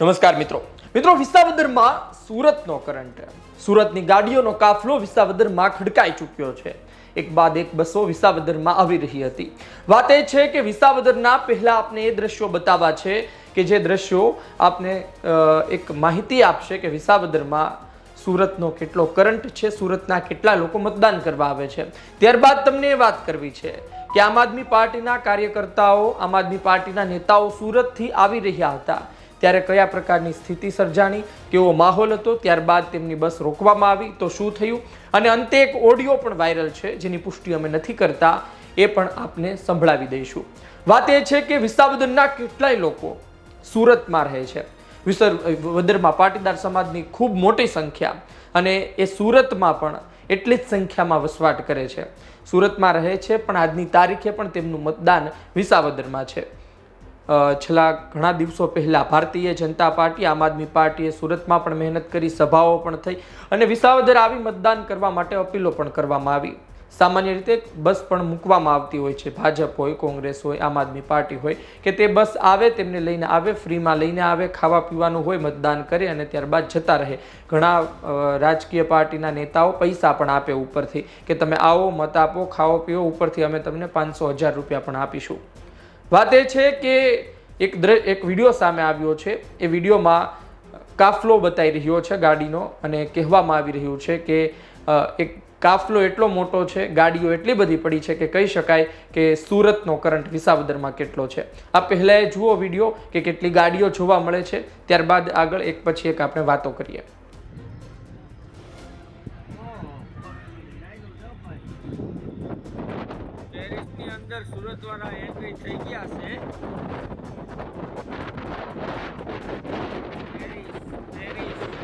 નમસ્કાર મિત્રો. મિત્રો, વિસાવદરમાં સુરતનો કરંટ સુરતની ગાડીઓનો કાફલો વિસાવદરમાં ખડકાઈ ચૂક્યો છે. એક બાદ એક બસો વિસાવદરમાં આવી રહી હતી. વાત એ છે કે વિસાવદરના પહેલા આપને એ દ્રશ્યો બતાવવા છે કે જે દ્રશ્યો આપને એક માહિતી આપશે કે વિસાવદરમાં સુરતનો કેટલો કરંટ છે, સુરતના કેટલા લોકો મતદાન કરવા આવે છે. ત્યારબાદ તમને એ વાત કરવી છે કે આમ આદમી પાર્ટીના કાર્યકર્તાઓ, આમ આદમી પાર્ટીના નેતાઓ સુરતથી આવી રહ્યા હતા. ત્યારે કયા પ્રકારની સ્થિતિ સર્જાણી, કેવો માહોલ હતો, ત્યારબાદ તેમની બસ રોકવામાં આવી, તો શું થયું? અને અંતે એક ઓડિયો પણ વાયરલ છે, જેની પુષ્ટિ અમે નથી કરતા, એ પણ આપને સંભળાવી દઈશું. વાત એ છે કે વિસાવદરના કેટલાય લોકો સુરતમાં રહે છે. વિસર વદરમાં પાટીદાર સમાજની ખૂબ મોટી સંખ્યા અને એ સુરતમાં પણ એટલી જ સંખ્યામાં વસવાટ કરે છે. સુરતમાં રહે છે, પણ આજની તારીખે પણ તેમનું મતદાન વિસાવદરમાં છે. છેલ્લા ઘણા દિવસો પહેલાં ભારતીય જનતા પાર્ટી, આમ આદમી પાર્ટીએ સુરતમાં પણ મહેનત કરી, સભાઓ પણ થઈ અને વિસાવદર આવી મતદાન કરવા માટે અપીલો પણ કરવામાં આવી. સામાન્ય રીતે બસ પણ મૂકવામાં આવતી હોય છે. ભાજપ હોય, કોંગ્રેસ હોય, આમ આદમી પાર્ટી હોય કે તે બસ આવે તેમને લઈને આવે, ફ્રીમાં લઈને આવે, ખાવા પીવાનું હોય, મતદાન કરે અને ત્યારબાદ જતા રહે. ઘણા રાજકીય પાર્ટીના નેતાઓ પૈસા પણ આપે ઉપરથી કે તમે આવો, મત આપો, ખાઓ, પીઓ, ઉપરથી અમે તમને પાંચસો હજાર રૂપિયા પણ આપીશું. વાત એ છે કે એક દ્ર, એક વીડિયો સામે આવ્યો છે. એ વિડીયોમાં કાફલો બતાવી રહ્યો છે ગાડીનો અને કહેવામાં આવી રહ્યું છે કે એક કાફલો એટલો મોટો છે, ગાડીઓ એટલી બધી પડી છે કે કહી શકાય કે સુરતનો કરંટ વિસાવદરમાં કેટલો છે. આ પહેલાં જુઓ વીડિયો કે કેટલી ગાડીઓ જોવા મળે છે. ત્યારબાદ આગળ એક પછી એક આપણે વાતો કરીએ. અંદર સુરત વાળા એન્ટ્રી થઈ ગયા છે ટેરિસ, ટેરિસ.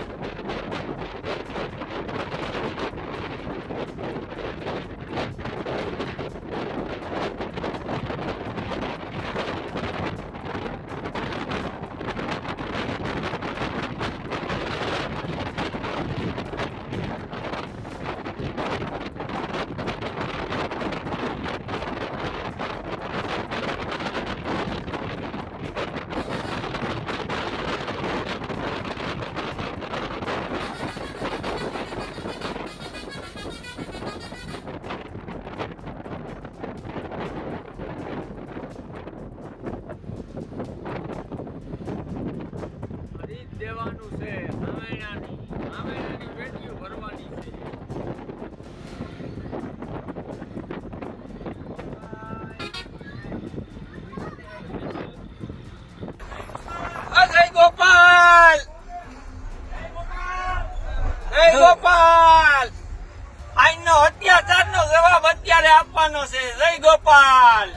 દેવાનું છે. આમેણાની આમેણાની પેટીઓ ભરવાની આપવાનો છે. જય ગોપાલ!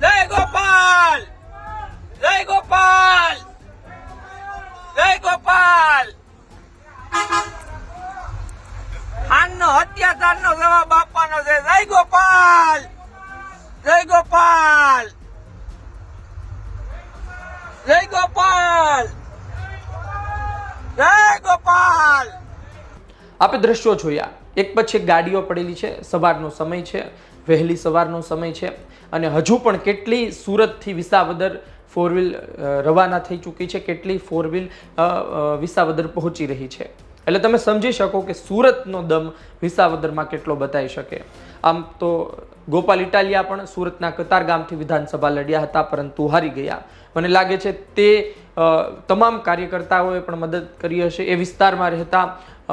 જય ગોપાલ! જય ગોપાલ! જય ગોપાલ. આનો અત્યાચારનો જવાબ આપવાનો છે. જય ગોપાલ. જય ગોપાલ. જય ગોપાલ. જય ગોપાલ. આપણે દ્રશ્યો જોયા. એક પછી ગાડીઓ પડેલી છે. સવારનો સમય છે. વહેલી સવારનો સમય છે. અને હજુ પણ કેટલી સુરતથી વિસાવદર ફોર વ્હીલ રવાના થઈ ચૂકી છે. કેટલી ફોર વ્હીલ વિસાવદર પહોંચી રહી છે. એટલે તમે સમજી શકો કે સુરતનો દમ વિસાવદરમાં કેટલો બતાવી શકે. આમ તો ગોપાલ ઇટાલિયા પણ સુરતના કતાર ગામથી વિધાનસભા લડ્યા હતા, પરંતુ હારી ગયા. મને લાગે છે તે તમામ કાર્યકર્તાઓએ પણ મદદ કરી હશે એ વિસ્તારમાં રહેતા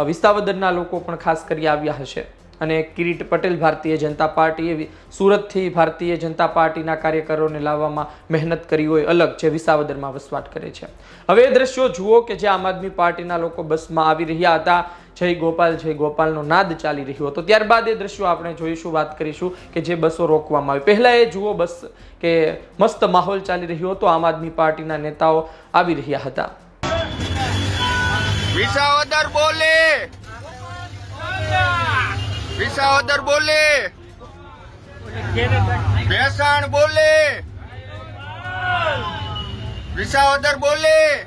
વિસાવદરના લોકો પણ ખાસ કરી આવ્યા હશે. અને કિરીટ પટેલ ભારતીય જનતા પાર્ટીએ સુરતથી ભારતીય જનતા પાર્ટીના કાર્યકરોને લાવવામાં મહેનત કરી હોય અલગ, જે વિસાવદરમાં વસવાટ કરે છે. હવે એ દ્રશ્યો જુઓ કે જે આમ આદમી પાર્ટીના લોકો બસમાં આવી રહ્યા હતા. જય ગોપાલ, જય ગોપાલનો નાદ ચાલી રહ્યો હતો. ત્યારબાદ એ દ્રશ્યો આપણે જોઈશું, વાત કરીશું કે જે બસો રોકવામાં આવી. પહેલાં એ જુઓ બસ કે મસ્ત માહોલ ચાલી રહ્યો હતો. આમ આદમી પાર્ટીના નેતાઓ આવી રહ્યા હતા. વિસાવદર બોલે! વિસાવદર બોલે. ભેસાણ બોલે. વિસાવદર બોલે.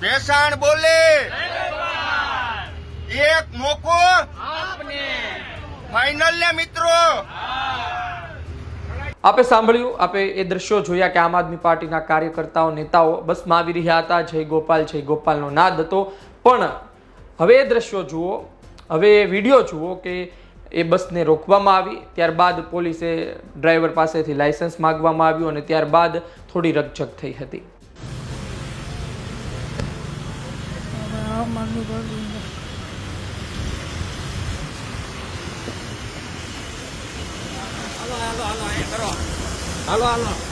ભેસાણ બોલે. એક મોકો. ફાઇનલ ને મિત્રો. આપે સાંભળ્યું, આપે એ દ્રશ્યો જોયા કે આમ આદમી પાર્ટીના કાર્યકર્તાઓ, નેતાઓ બસમાં આવી રહ્યા હતા. જય ગોપાલ, જય ગોપાલનો નાદ હતો. પણ હવે એ દ્રશ્યો જુઓ. હવે એ વીડિયો જુઓ કે એ બસને રોકવામાં આવી, ત્યારબાદ પોલીસે ડ્રાઈવર પાસેથી લાયસન્સ માગવામાં આવ્યું અને ત્યારબાદ થોડી રકઝક થઈ હતી. હાલો હાલો.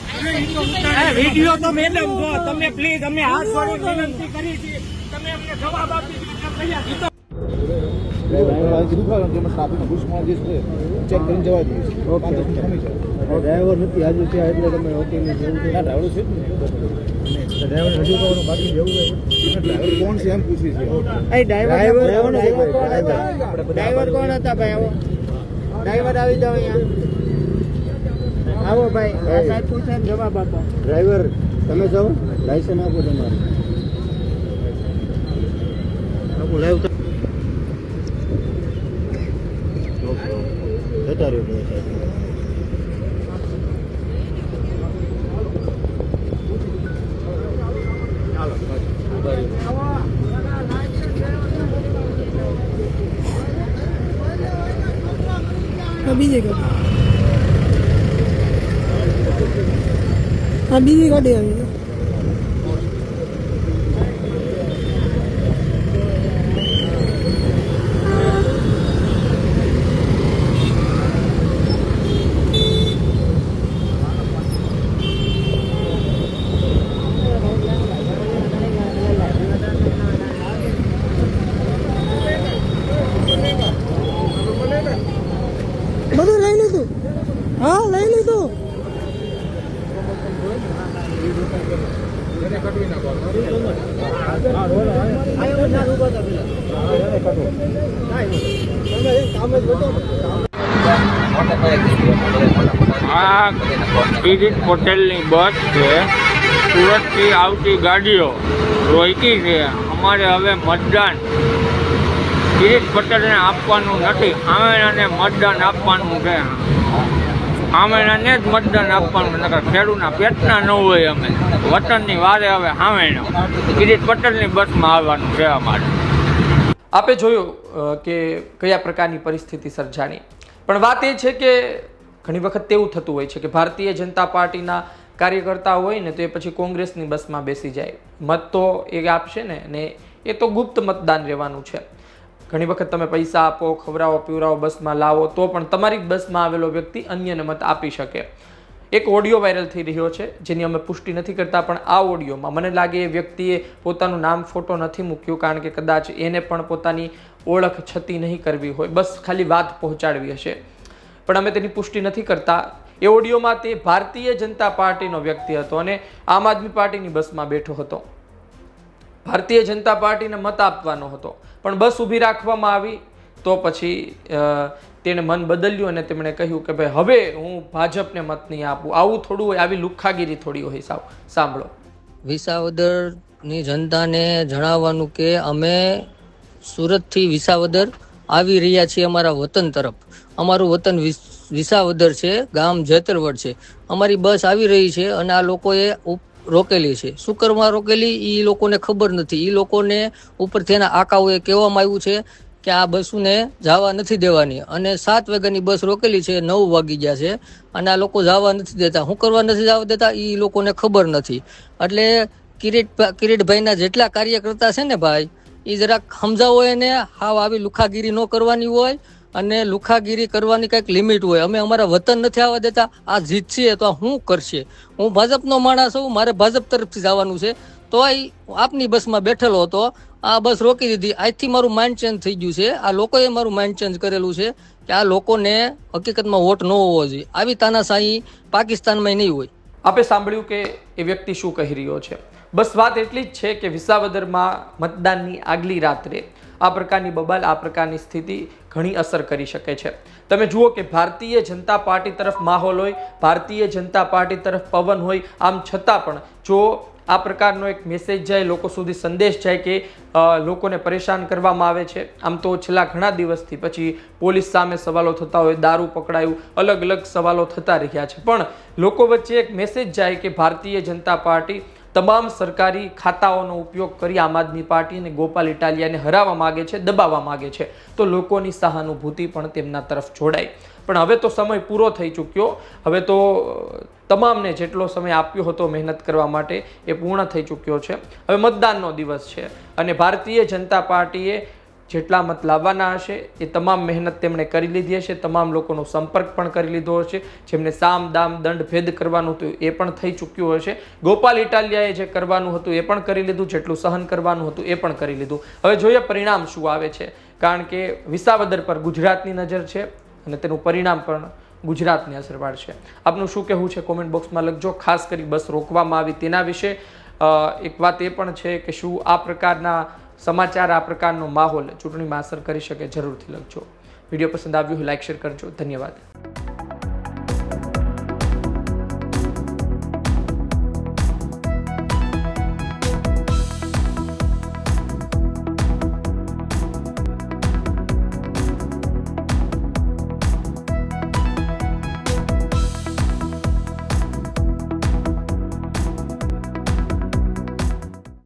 વીડિયો તો મેડમ જો તમે પ્લીઝ અમે હાથ જોડી વિનંતી કરી છે. તમે અમને જવાબ આપી દીધો ચેક કરીને જવા દઈશ ડ્રાઈવર નથી. હાજર ત્યાં એટલે તમે વકીલની છે. ડ્રાઈવર છે ડ્રાઈવર રજૂ કરવાનું બાકી જવું ડ્રાઈવર કોણ છે એમ પૂછી છે. ડ્રાઈવર ડ્રાઈવર કોણ હતા? ભાઈ ડ્રાઈવર આવી જાવ અહીંયા. આવો ભાઈ આ સાહેબ પૂછે જવાબ આપો. ડ્રાઈવર તમે જાઓ લાયસન્સ આપો તમારું. લાઈવ જતા રહ્યો ભાઈ સાહેબ. હા બીજી ગાડી હા બીજી ગાડી આવી છે. બધું લઈ લીધું હા લઈ લીધું આ સ્પિરિટ પટેલની બસ છે. સુરતથી આવતી ગાડીઓ રોકી છે. અમારે હવે મતદાન. સ્પિરિટ પટેલને આપવાનું નથી. આમેણાને મતદાન આપવાનું છે. આમેણાને જ મતદાન આપવાનું નકર ખેડૂતના પેટના ન હોય અમે. વતનની વારે હવે આમેણા કિરીટ પટેલની બસમાં આવવાનું છે અમારે. આપે જોયું કે કયા પ્રકારની પરિસ્થિતિ સર્જાણી. પણ વાત એ છે કે ઘણી વખત તેવું થતું હોય છે કે ભારતીય જનતા પાર્ટીના કાર્યકર્તા હોય ને તો એ પછી કોંગ્રેસની બસમાં બેસી જાય. મત તો એ આપશે ને ને એ તો ગુપ્ત મતદાન રહેવાનું છે. ઘણી વખત તમે પૈસા આપો, ખવડાવો, પીવડાવો, બસમાં લાવો, તો પણ તમારી બસમાં આવેલો વ્યક્તિ અન્યને મત આપી શકે. એક ઓડિયો વાયરલ થઈ રહ્યો છે, જેની અમે પુષ્ટિ નથી કરતા, પણ આ ઓડિયોમાં મને લાગે એ વ્યક્તિએ પોતાનું નામ ફોટો નથી મૂક્યો, કારણ કે કદાચ એને પણ પોતાની ઓળખ છતી નહીં કરવી હોય. બસ ખાલી વાત પહોંચાડવી હશે. પણ અમે તેની પુષ્ટિ નથી કરતા. એ ઓડિયોમાં તે ભારતીય જનતા પાર્ટીનો વ્યક્તિ હતો અને આમ આદમી પાર્ટીની બસમાં બેઠો હતો. ભારતીય જનતા પાર્ટીને મત આપવાનો હતો. પણ બસ ઊભી રાખવામાં આવી. તો પછી તેણે મન બદલ્યું અને તેમણે કહ્યું કે ભાઈ, હવે હું ભાજપને મત નહીં આપું. આવું થોડું હોય, આવી લુખ્ખાગીરી થોડી હોય, સાવ, સાંભળો. વિસાવદરની જનતાને જણાવવાનું કે અમે સુરતથી વિસાવદર આવી રહ્યા છીએ અમારા વતન તરફ. અમારું વતન વિસ- વિસાવદર છે, ગામ જેતરવડ છે. અમારી બસ આવી રહી છે અને આ લોકોએ રોકેલી છે. શું કરવા રોકેલી? એ લોકોને ખબર નથી. એ લોકોને ઉપરથી એના આકાઓએ કહેવામાં આવ્યું છે કે આ બસોને જવા નથી દેવાની. અને સાત વાગ્યાની બસ રોકેલી છે, નવ વાગી ગયા છે. અને આ લોકો જવા નથી દેતા. શું કરવા નથી જવા દેતા? એ લોકોને ખબર નથી. એટલે કિરીટ કિરીટભાઈના જેટલા કાર્યકર્તા છે ને ભાઈ એ જરાક સમજાવો એને, હાવ આવી લુખાગીરી ન કરવાની હોય અને લુખાગીરી કરવાની કંઈક લિમિટ હોય. અમે અમારા વતન નથી આવવા દેતા. આ જીતશે તો શું કરશે? હું ભાજપનો માણસ છું મારે ભાજપ તરફથી જવાનું છે. તોય આપની બસમાં બેઠેલો હતો. આ બસ રોકી દીધી. આજથી મારું માઇન્ડ ચેન્જ થઈ ગયું છે. આ લોકોએ મારું માઇન્ડ ચેન્જ કરેલું છે કે આ લોકોને હકીકતમાં વોટ ન હોવો જોઈએ. આવી તાનાશાહી પાકિસ્તાનમાં નહીં હોય. આપે સાંભળ્યું કે એ વ્યક્તિ શું કહી રહ્યો છે? બસ વાત એટલી જ છે કે વિસાવદરમાં મતદાનની આગલી રાત્રે આ પ્રકારની બબાલ, આ પ્રકારની સ્થિતિ ઘણી અસર કરી શકે છે. તમે જુઓ કે ભારતીય જનતા પાર્ટી તરફ માહોલ હોય, ભારતીય જનતા પાર્ટી તરફ પવન હોય, આમ છતાં પણ જો આ પ્રકારનો એક મેસેજ જાય, લોકો સુધી સંદેશ જાય કે લોકોને પરેશાન કરવામાં આવે છે. આમ તો છેલ્લા ઘણા દિવસથી પછી પોલીસ સામે સવાલો થતા હોય, દારૂ પકડાયું અલગ અલગ સવાલો થતા રહ્યા છે. પણ લોકો વચ્ચે એક મેસેજ જાય કે ભારતીય જનતા પાર્ટી તમામ સરકારી ખાતાઓનો ઉપયોગ કરી આમ આદમી પાર્ટી અને ગોપાલ ઇટાલિયાને હરાવવા માગે છે, દબાવવા માગે છે. તો લોકોની સહાનુભૂતિ પણ તેમના તરફ જોડાય પણ હવે તો સમય પૂરો થઈ ચૂક્યો. હવે તો તમામને જેટલો સમય આપ્યો હતો મહેનત કરવા માટે એ પૂર્ણ થઈ ચૂક્યો છે. હવે મતદાનનો દિવસ છે અને ભારતીય જનતા પાર્ટીએ જેટલા મત લાવવાના હશે, એ તમામ મહેનત તેમણે કરી લીધી હશે, તમામ લોકોનો સંપર્ક પણ કરી લીધો હશે, જેમને સામ, દામ, દંડ, ભેદ કરવાનું હતું એ પણ થઈ ચૂક્યું હશે. ગોપાલ ઇટાલિયાએ જે કરવાનું હતું એ પણ કરી લીધું, જેટલું સહન કરવાનું હતું એ પણ કરી લીધું. હવે જોઈએ પરિણામ શું આવે છે. કારણ કે વિસાવદર પર ગુજરાતની નજર છે અને તેનું પરિણામ પણ ગુજરાતની અસર પાડશે આપનું શું કહેવું છે? કોમેન્ટ બોક્સમાં લખજો. ખાસ કરી બસ રોકવામાં આવી તેના વિશે. એક વાત એ પણ છે કે શું આ પ્રકારના સમાચાર આ પ્રકારનો માહોલ ચૂંટણીમાં અસર કરી શકે જરૂરથી લખજો. વીડિયો પસંદ આવ્યો હોય લાઈક, શેર કરજો. ધન્યવાદ.